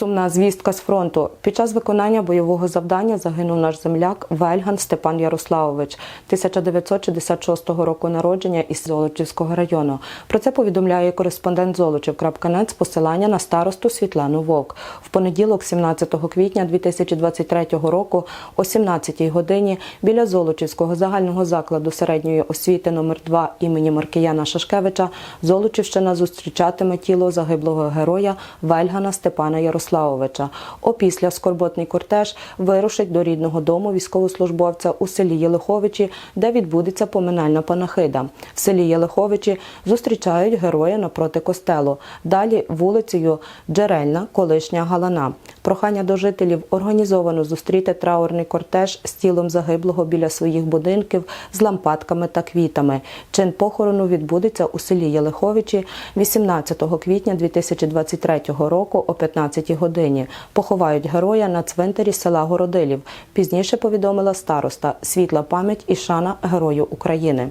Сумна звістка з фронту. Під час виконання бойового завдання загинув наш земляк Вельган Степан Ярославович, 1966 року народження із Золочівського району. Про це повідомляє кореспондент Золочів.нет з посилання на старосту Світлану Вовк. В понеділок, 17 квітня 2023 року, о 17 годині біля Золочівського загального закладу середньої освіти номер 2 імені Маркіяна Шашкевича Золочівщина зустрічатиме тіло загиблого героя Вельгана Степана Ярославовича. Опісля скорботний кортеж вирушить до рідного дому військовослужбовця у селі Єлиховичі, де відбудеться поминальна панахида. В селі Єлиховичі зустрічають героя напроти костелу. Далі вулицею Джерельна, колишня Галана. Прохання до жителів організовано зустріти траурний кортеж з тілом загиблого біля своїх будинків з лампадками та квітами. Чин похорону відбудеться у селі Єлиховичі 18 квітня 2023 року о 15 годині. Поховають героя на цвинтарі села Городилів. Пізніше повідомила староста світла пам'ять і шана герою України.